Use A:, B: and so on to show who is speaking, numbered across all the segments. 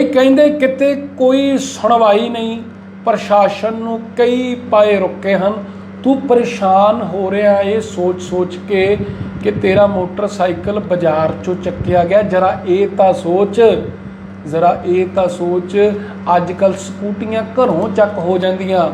A: ਬਈ ਕਹਿੰਦੇ ਕਿਤੇ ਕੋਈ ਸੁਣਵਾਈ ਨਹੀਂ, ਪ੍ਰਸ਼ਾਸਨ ਨੂੰ ਕਈ ਪਾਏ ਰੁਕੇ ਹਨ। ਤੂੰ ਪਰੇਸ਼ਾਨ ਹੋ ਰਿਹਾ ਇਹ ਸੋਚ ਸੋਚ ਕੇ ਕਿ ਤੇਰਾ ਮੋਟਰਸਾਈਕਲ ਬਾਜ਼ਾਰ ਚੋਂ ਚੱਕਿਆ ਗਿਆ। ਜਰਾ ਇਹ ਤਾਂ ਸੋਚ, ਜ਼ਰਾ ਇਹ ਤਾਂ ਸੋਚ ਅੱਜ ਕੱਲ ਸਕੂਟੀਆਂ ਘਰੋਂ ਚੱਕ ਹੋ ਜਾਂਦੀਆਂ।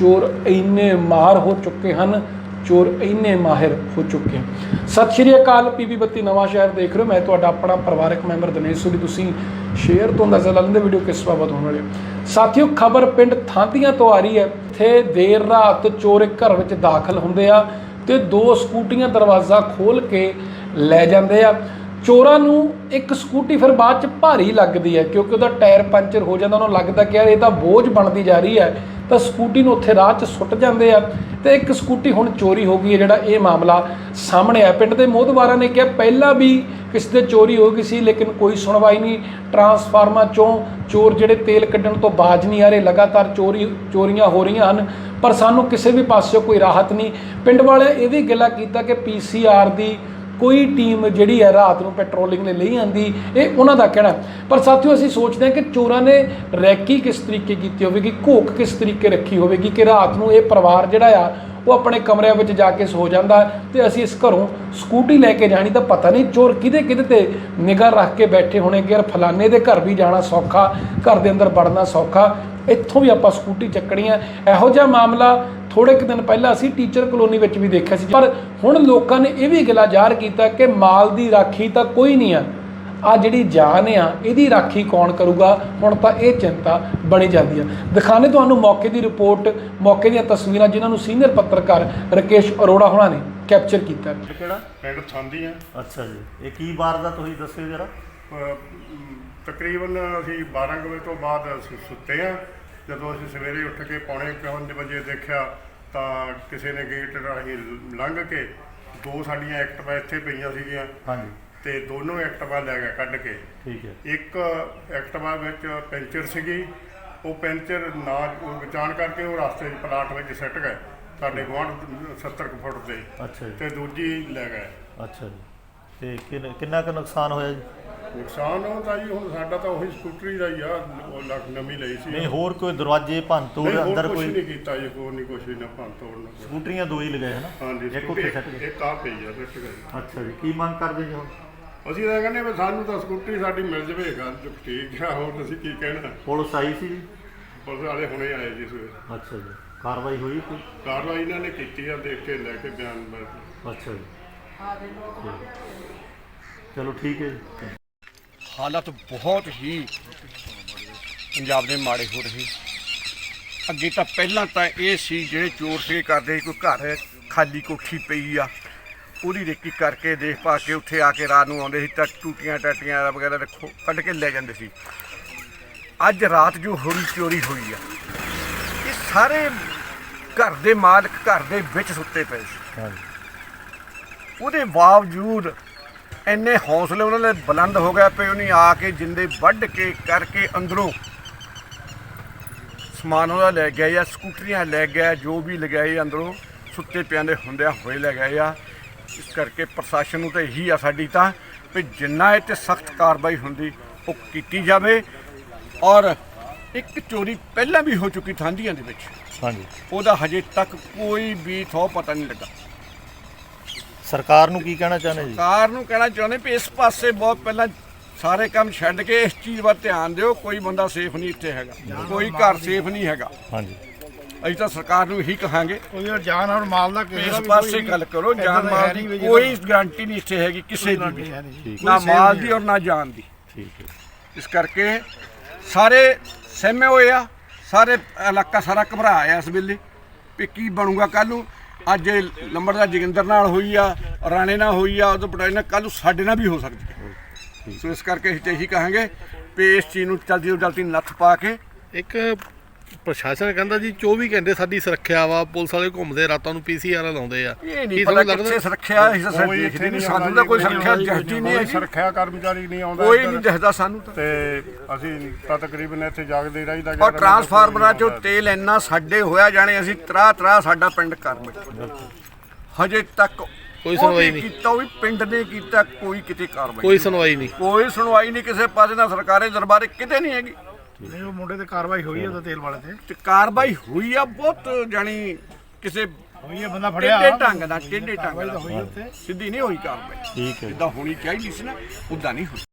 A: ਚੋਰ ਇੰਨੇ ਮਾਹਰ ਹੋ ਚੁੱਕੇ ਹਨ ਚੋਰ ਇੰਨੇ ਮਾਹਿਰ ਹੋ ਚੁੱਕੇ ਹਨ। ਸਤਿ ਸ਼੍ਰੀ ਅਕਾਲ ਪੀਪੀ ਬੱਤੀ, ਨਵਾਂ ਸ਼ਹਿਰ ਦੇਖ ਰਹੇ ਹੋ। ਮੈਂ ਤੁਹਾਡਾ ਆਪਣਾ ਪਰਿਵਾਰਕ ਮੈਂਬਰ ਦਿਨੇਸ਼ ਸੂਰੀ। ਤੁਸੀਂ ਸ਼ੇਅਰ ਤੋਂ ਅੰਦਾਜ਼ਾ ਲਾ ਲੈਂਦੇ ਵੀਡੀਓ ਕਿਸ ਬਾਬਤ ਹੋਣ ਵਾਲੀ ਹੈ। ਸਾਥੀਓ, ਖਬਰ ਪਿੰਡ ਥਾਂਤੀਆਂ ਤੋਂ ਆ ਰਹੀ ਹੈ। ਇੱਥੇ ਦੇਰ ਰਾਤ ਚੋਰ ਇੱਕ ਘਰ ਵਿੱਚ ਦਾਖਲ ਹੁੰਦੇ ਆ ਤੇ ਦੋ ਸਕੂਟੀਆਂ ਦਰਵਾਜ਼ਾ ਖੋਲ ਕੇ ਲੈ ਜਾਂਦੇ ਆ। ਚੋਰਾਂ ਨੂੰ ਇੱਕ ਸਕੂਟੀ ਫਿਰ ਬਾਅਦ ਚ ਭਾਰੀ ਲੱਗਦੀ ਹੈ ਕਿਉਂਕਿ ਉਹਦਾ ਟਾਇਰ ਪੰਚਰ ਹੋ ਜਾਂਦਾ, ਉਹਨੂੰ ਲੱਗਦਾ ਕਿ ਯਾਰ ਇਹ ਤਾਂ ਬੋਝ ਬਣਦੀ ਜਾ ਰਹੀ ਹੈ। ਤਾਂ ਸਕੂਟੀ ਨੂੰ ਉੱਥੇ ਰਾਹ 'ਚ ਸੁੱਟ ਜਾਂਦੇ ਆ ਤੇ ਇੱਕ ਸਕੂਟੀ ਹੁਣ ਚੋਰੀ ਹੋ ਗਈ ਹੈ, ਜਿਹੜਾ ਇਹ ਮਾਮਲਾ ਸਾਹਮਣੇ ਆ ਪਿੰਡ ਦੇ ਮੋਹਦਵਾਰਾਂ ਨੇ ਕਿਹਾ, ਪਹਿਲਾਂ ਵੀ ਕਿਸੇ ਦੇ ਚੋਰੀ ਹੋ ਗਈ ਸੀ, ਲੇਕਿਨ ਕੋਈ ਸੁਣਵਾਈ ਨਹੀਂ। ਟਰਾਂਸਫਾਰਮਰ ਚੋਂ ਚੋਰ ਜਿਹੜੇ ਤੇਲ ਕੱਢਣ ਤੋਂ ਬਾਜ ਨਹੀਂ ਆ ਰਹੇ, ਲਗਾਤਾਰ ਚੋਰੀ, ਚੋਰੀਆਂ ਹੋ ਰਹੀਆਂ ਹਨ, ਪਰ ਸਾਨੂੰ ਕਿਸੇ ਵੀ ਪਾਸਿਓਂ ਕੋਈ ਰਾਹਤ ਨਹੀਂ। ਪਿੰਡ ਵਾਲੇ ਇਹ ਵੀ ਗੱਲਾਂ ਕੀਤਾ ਕਿ ਪੀਸੀਆਰ ਦੀ ਕੋਈ ਟੀਮ ਜਿਹੜੀ ਹੈ ਰਾਤ ਨੂੰ ਪੈਟਰੋਲਿੰਗ ਲਈ ਨਹੀਂ ਆਂਦੀ, ਇਹ ਉਹਨਾਂ ਦਾ ਕਹਿਣਾ ਪਰ ਸਾਥੀਓ, ਅਸੀਂ ਸੋਚਦੇ ਹਾਂ ਕਿ ਚੋਰਾਂ ਨੇ ਰੈਕੀ ਕਿਸ ਤਰੀਕੇ ਕੀਤੀ ਹੋਵੇਗੀ ਘੋਖ ਕਿਸ ਤਰੀਕੇ ਰੱਖੀ ਹੋਵੇਗੀ ਕਿ ਰਾਤ ਨੂੰ ਇਹ ਪਰਿਵਾਰ ਜਿਹੜਾ ਆ, ਉਹ ਆਪਣੇ ਕਮਰਿਆਂ ਵਿੱਚ ਜਾ ਕੇ ਸੋ ਜਾਂਦਾ ਹੈ ਤੇ ਅਸੀਂ ਇਸ ਘਰੋਂ ਸਕੂਟੀ ਲੈ ਕੇ ਜਾਣੀ ਤਾਂ ਪਤਾ ਨਹੀਂ ਚੋਰ ਕਿਹਦੇ ਕਿਹਦੇ ਤੇ ਨਿਗਾਹ ਰੱਖ ਕੇ ਬੈਠੇ ਹੋਣੇ ਕਿ ਯਾਰ ਫਲਾਣੇ ਦੇ ਘਰ ਵੀ ਜਾਣਾ ਸੌਖਾ, ਘਰ ਦੇ ਅੰਦਰ ਵੜਨਾ ਸੌਖਾ, ਇੱਥੋਂ ਵੀ ਆਪਾਂ ਸਕੂਟੀ ਚੱਕਣੀ ਹੈ। ਇਹੋ ਜਿਹਾ ਮਾਮਲਾ ਥੋੜੇ ਕੁ ਦਿਨ ਪਹਿਲਾਂ ਅਸੀਂ ਟੀਚਰ ਕਲੋਨੀ ਵਿੱਚ ਵੀ ਦੇਖਿਆ ਸੀ। ਪਰ ਹੁਣ ਲੋਕਾਂ ਨੇ ਇਹ ਵੀ ਗਿਲਾ ਜ਼ਾਹਰ ਕੀਤਾ ਕਿ ਮਾਲ ਦੀ ਰਾਖੀ ਤਾਂ ਕੋਈ ਨਹੀਂ ਆ। ਆ ਜਿਹੜੀ ਜਾਨ ਆ ਇਹਦੀ ਰਾਖੀ ਕੌਣ ਕਰੂਗਾ? ਹੁਣ ਤਾਂ ਇਹ ਚਿੰਤਾ ਬਣੀ ਜਾਂਦੀ ਆ। ਦਿਖਾਣੇ ਤੁਹਾਨੂੰ ਮੌਕੇ ਦੀ ਰਿਪੋਰਟ ਮੌਕੇ ਦੀਆਂ ਤਸਵੀਰਾਂ ਜਿਨ੍ਹਾਂ ਨੂੰ ਸੀਨੀਅਰ ਪੱਤਰਕਾਰ ਰਕੇਸ਼ ਅਰੋੜਾ ਹੋਣਾ ਨੇ ਕੈਪਚਰ ਕੀਤਾ।
B: ਕਿਹੜਾ?
C: ਪਿੰਡ ਥਾਂਦੀਆਂ
B: ਅੱਛਾ ਜੀ। ਇਹ ਕੀ ਵਾਰਦਾਤ ਤੁਸੀਂ ਦੱਸਿਓ ਜਰਾ।
C: ਤਕਰੀਬਨ ਅਸੀਂ 12 ਕੁ ਵਜੇ ਤੋਂ ਬਾਅਦ ਅਸੀਂ ਸੁੱਤੇ ਆ। ਜਦੋਂ ਅਸੀਂ ਸਵੇਰੇ ਉੱਠ ਕੇ ਪੌਣੇ 5 ਵਜੇ ਦੇਖਿਆ ਤਾਂ ਕਿਸੇ ਨੇ ਗੇਟ ਰਾਹੀਂ ਲੰਘ ਕੇ ਦੋ ਸਾਡੀਆਂ ਐਕਟਿਵਾ ਇੱਥੇ ਪਈਆਂ ਸੀਗੀਆਂ।
B: ਹਾਂਜੀ।
C: ਤੇ ਦੋਨੋਂ ਐਕਟਿਵਾ ਲੈ ਗਿਆ ਕੱਢ ਕੇ।
B: ਠੀਕ ਹੈ।
C: ਇੱਕ ਐਕਟਿਵਾ ਵਿੱਚ ਪੈਂਚਰ ਸੀਗੀ। ਉਹ ਪੈਂਚਰ ਨਾ ਜਾਣ ਕਰਕੇ ਉਹ ਰਸਤੇ 'ਚ ਪਲਾਟ ਵਿੱਚ ਸਿੱਟ ਗਏ। ਸਾਡੇ ਗੁਆਂਢ 70 ਕੁ ਫੁੱਟ ਤੇ
B: ਅੱਛਾ ਜੀ।
C: ਤੇ ਦੂਜੀ ਲੈ ਗਏ।
B: ਅੱਛਾ ਜੀ। ਤੇ ਕਿੰਨਾ ਕੁ ਨੁਕਸਾਨ ਹੋਇਆ ਜੀ?
C: ਨੁਕਸਾਨ ਉਹ ਤਾਂ ਜੀ ਹੁਣ ਸਾਡਾ ਤਾਂ ਉਹੀ ਸਕੂਟਰੀ ਦਾ ਹੀ ਆ ਉਹ ਲੱਖ ਨਵੀਂ ਲਈ ਸੀ।
B: ਨਹੀਂ ਹੋਰ ਕੋਈ ਦਰਵਾਜ਼ੇ ਭੰਨ ਤੋੜ
C: ਨਹੀਂ, ਹੋਰ
B: ਅੰਦਰ
C: ਕੁਛ
B: ਕੋਈ
C: ਨਹੀਂ ਕੀਤਾ ਜੀ ਕੋਈ ਨਹੀਂ ਕੁਛ ਵੀ ਨਾ ਭੰਨ ਤੋੜ ਨਾ ਕੁਛ।
B: ਸਕੂਟਰੀਆਂ ਦੋ ਹੀ ਲਗਾਏ ਹਨਾ?
C: ਹਾਂਜੀ
B: ਇੱਕ
C: ਸਕੂਟਰੀ
B: ਉੱਥੇ ਸੱਟ ਗਏ
C: ਇੱਕ ਆ ਪਈ ਆ ਸਿੱਟ ਗਈ।
B: ਅੱਛਾ ਜੀ ਕੀ ਮੰਗ ਕਰਦੇ ਜੀ ਹੁਣ?
C: ਅਸੀਂ ਤਾਂ ਕਹਿੰਦੇ ਵੀ ਸਾਨੂੰ ਤਾਂ ਸਕੂਟਰੀ ਸਾਡੀ ਮਿਲ ਜਵੇ ਗੱਲ ਜੋ ਠੀਕ ਆ ਹੋਰ ਅਸੀਂ ਕੀ ਕਹਿਣਾ?
B: ਪੁਲਿਸ ਆਈ ਸੀ ਜੀ?
C: ਪੁਲਿਸ ਵਾਲੇ ਹੁਣੇ ਆਏ ਜੀ ਸਵੇਰੇ।
B: ਅੱਛਾ ਜੀ ਕਾਰਵਾਈ ਹੋਈ ਕੋਈ?
C: ਕਾਰਵਾਈ ਇਹਨਾਂ ਨੇ ਕੀਤੀ ਆ ਦੇਖ ਕੇ ਲੈ ਕੇ ਬਿਆਨ ਮੈਂ
B: ਅੱਛਾ ਜੀ। ਚਲੋ ਠੀਕ ਹੈ ਜੀ।
D: ਹਾਲਤ ਬਹੁਤ ਹੀ ਪੰਜਾਬ ਦੇ ਮਾੜੇ ਹੋ ਰਹੇ। ਅੱਗੇ ਤਾਂ ਪਹਿਲਾਂ ਤਾਂ ਇਹ ਸੀ ਜਿਹੜੇ ਚੋਰ ਸੇ ਕਰਦੇ ਕੋਈ ਘਰ ਖਾਲੀ ਕੋਠੀ ਪਈ ਆ। ਉਹਦੀ ਰੇਕੀ ਕਰਕੇ ਦੇਖ ਪਾ ਕੇ ਉੱਥੇ ਆ ਕੇ ਰਾਤ ਨੂੰ ਆਉਂਦੇ ਸੀ ਤਾਂ ਟੂਟੀਆਂ ਟਾਟੀਆਂ ਵਗੈਰਾ ਰੱਖੋ ਕੱਢ ਕੇ ਲੈ ਜਾਂਦੇ ਸੀ। ਅੱਜ ਰਾਤ ਜੋ ਹੋਈ ਚੋਰੀ ਹੋਈ ਆ ਇਹ ਸਾਰੇ ਘਰ ਦੇ ਮਾਲਕ ਘਰ ਦੇ ਵਿੱਚ ਸੁੱਤੇ ਪਏ ਸੀ। ਉਹਦੇ ਬਾਵਜੂਦ ਇੰਨੇ ਹੌਸਲੇ ਉਹਨਾਂ ਦੇ ਬੁਲੰਦ ਹੋ ਗਏ ਪਏ ਉਹਨੇ ਆ ਕੇ ਜਿੰਦੇ ਵੱਢ ਕੇ ਕਰਕੇ ਅੰਦਰੋਂ ਸਮਾਨ ਉਹਦਾ ਲੈ ਗਿਆ ਜਾਂ ਸਕੂਟਰੀਆਂ ਲੈ ਗਿਆ ਜੋ ਵੀ ਲਗਾਏ ਅੰਦਰੋਂ ਸੁੱਤੇ ਪਿਆਂ ਦੇ ਹੁੰਦਿਆਂ ਹੋਏ ਲੈ ਗਏ ਆ। ਇਸ ਕਰਕੇ ਪ੍ਰਸ਼ਾਸਨ ਨੂੰ ਤਾਂ ਇਹੀ ਆ ਸਾਡੀ ਤਾਂ ਵੀ ਜਿੰਨਾ ਇਹ ਤੇ ਸਖਤ ਕਾਰਵਾਈ ਹੁੰਦੀ ਉਹ ਕੀਤੀ ਜਾਵੇ। ਔਰ ਇੱਕ ਚੋਰੀ ਪਹਿਲਾਂ ਵੀ ਹੋ ਚੁੱਕੀ ਥਾਂਦੀਆਂ ਦੇ ਵਿੱਚ।
B: ਹਾਂਜੀ।
D: ਉਹਦਾ ਹਜੇ ਤੱਕ ਕੋਈ ਵੀ ਥੋ ਪਤਾ ਨਹੀਂ ਲੱਗਾ।
B: ਸਰਕਾਰ ਨੂੰ ਕੀ ਕਹਿਣਾ ਚਾਹੁੰਦੇ ਜੀ?
D: ਸਰਕਾਰ ਨੂੰ ਕਹਿਣਾ ਚਾਹੁੰਦੇ ਵੀ ਇਸ ਪਾਸੇ ਬਹੁਤ ਪਹਿਲਾਂ ਸਾਰੇ ਕੰਮ ਛੱਡ ਕੇ ਇਸ ਚੀਜ਼ ਵੱਲ ਧਿਆਨ ਦਿਓ ਕੋਈ ਬੰਦਾ ਸੇਫ ਨਹੀਂ ਇੱਥੇ ਹੈਗਾ। ਕੋਈ ਘਰ ਸੇਫ ਨਹੀਂ ਹੈਗਾ।
B: ਹਾਂਜੀ।
D: ਅਸੀਂ ਤਾਂ ਸਰਕਾਰ ਨੂੰ ਇਹੀ ਕਹਾਂਗੇ।
E: ਕੋਈ ਔਰ ਜਾਨ ਔਰ ਮਾਲ ਦਾ ਕਿਸੇ
D: ਇਸ ਪਾਸੇ ਗੱਲ ਕਰੋ ਜਾਨ ਮਾਲ ਦੀ ਕੋਈ ਗਾਰੰਟੀ ਨਹੀਂ ਇੱਥੇ ਹੈਗੀ ਕਿਸੇ ਦੀ ਵੀ। ਨਾ ਮਾਲ ਦੀ ਔਰ ਨਾ ਜਾਨ ਦੀ।
B: ਠੀਕ ਹੈ।
D: ਇਸ ਕਰਕੇ ਸਾਰੇ ਸਹਿਮੇ ਹੋਏ ਆ ਸਾਰੇ ਇਲਾਕਾ ਸਾਰਾ ਘਬਰਾ ਆਇਆ ਇਸ ਵੇਲੇ ਵੀ ਕੀ ਬਣੂਗਾ ਕੱਲ ਨੂੰ। ਅੱਜ ਲੰਬੜਦਾਰ ਜੋਗਿੰਦਰ ਨਾਲ ਹੋਈ ਆ ਰਾਣੇ ਨਾਲ ਹੋਈ ਆ ਉਦੋਂ ਪਟਾਈ ਨਾਲ ਕੱਲ ਨੂੰ ਸਾਡੇ ਨਾਲ ਵੀ ਹੋ ਸਕਦੀ ਹੈ। ਸੋ ਇਸ ਕਰਕੇ ਅਸੀਂ ਤਾਂ ਇਹੀ ਕਹਾਂਗੇ ਵੀ ਇਸ ਚੀਜ਼ ਨੂੰ ਜਲਦੀ ਤੋਂ ਜਲਦੀ ਨੱਥ ਪਾ ਕੇ
E: ਇੱਕ ਪ੍ਰਸ਼ਾਸਨ ਕਹਿੰਦਾ ਜੀ 24 ਘੰਟੇ ਸਾਡੀ ਸੁਰੱਖਿਆ ਵਾ ਪੁਲਿਸ ਵਾਲੇ ਘੁੰਮਦੇ ਰਾਤਾਂ ਨੂੰ ਪੀਸੀਆਰ ਲਾਉਂਦੇ ਆ।
D: ਇਹ ਨਹੀਂ ਪਤਾ ਕਿੱਥੇ ਸੁਰੱਖਿਆ ਇਸ
C: ਕੋਈ ਇੱਥੇ
D: ਨਹੀਂ
C: ਨਹੀਂ
D: ਸਾਨੂੰ ਤਾਂ ਕੋਈ ਸੁਰੱਖਿਆ ਜਹਦੀ ਨਹੀਂ
C: ਕੋਈ
D: ਹੈ
C: ਸੁਰੱਖਿਆ ਕਰਮਚਾਰੀ ਨਹੀਂ ਆਉਂਦਾ
D: ਕੋਈ। ਨਹੀਂ ਦਿਖਦਾ ਸਾਨੂੰ ਤਾਂ।
C: ਤੇ ਅਸੀਂ ਤਾਂ ਤਕਰੀਬਨ ਇੱਥੇ ਜਾਗਦੇ ਰਹੀਦਾ
D: ਔਰ ਟਰਾਂਸਫਾਰਮਰਾਂ ਚੋਂ ਤੇਲ ਇੰਨਾ ਸਾਡੇ ਹੋਇਆ ਜਾਣੇ ਅਸੀਂ ਤਰਾ ਤਰਾ ਸਾਡਾ ਪਿੰਡ ਕਰ ਬੈਠੇ ਹਜੇ ਤੱਕ
E: ਕੋਈ ਸੁਣਵਾਈ ਨਹੀਂ।
D: ਕੀਤਾ ਉਹ ਵੀ ਪਿੰਡ ਨੇ ਕੀਤਾ ਕੋਈ ਕਿਤੇ ਕਾਰਵਾਈ
E: ਕੋਈ ਸੁਣਵਾਈ ਨਹੀਂ।
D: ਕੋਈ ਸੁਣਵਾਈ ਨਹੀਂ ਕਿਸੇ ਪਾਸੇ ਨਾ ਸਰਕਾਰੀ ਦਰਬਾਰੇ ਕਿਤੇ ਨਹੀਂ ਹੈਗੀ।
F: ਨਹੀਂ ਉਹ ਮੁੰਡੇ ਤੇ ਕਾਰਵਾਈ ਹੋਈ ਹੈ ਤਾਂ ਤੇਲ ਵਾਲੇ ਤੇ।
D: ਤੇ ਕਾਰਵਾਈ ਹੋਈ ਆ ਬਹੁਤ ਜਾਣੀ ਕਿਸੇ
F: ਹੋਈ ਹੈ ਬੰਦਾ ਫੜਿਆ।
D: ਟੇਢੇ ਢੰਗ ਨਾਲ ਟੇਢੇ ਢੰਗ
F: ਉੱਥੇ।
D: ਸਿੱਧੀ ਨਹੀਂ ਹੋਈ ਕਾਰਵਾਈ।
B: ਠੀਕ ਹੈ।
D: ਜਿੱਦਾਂ ਹੋਣੀ ਚਾਹੀਦੀ ਸੀ ਨਾ ਉਦਾਂ ਨਹੀਂ ਹੋਈ।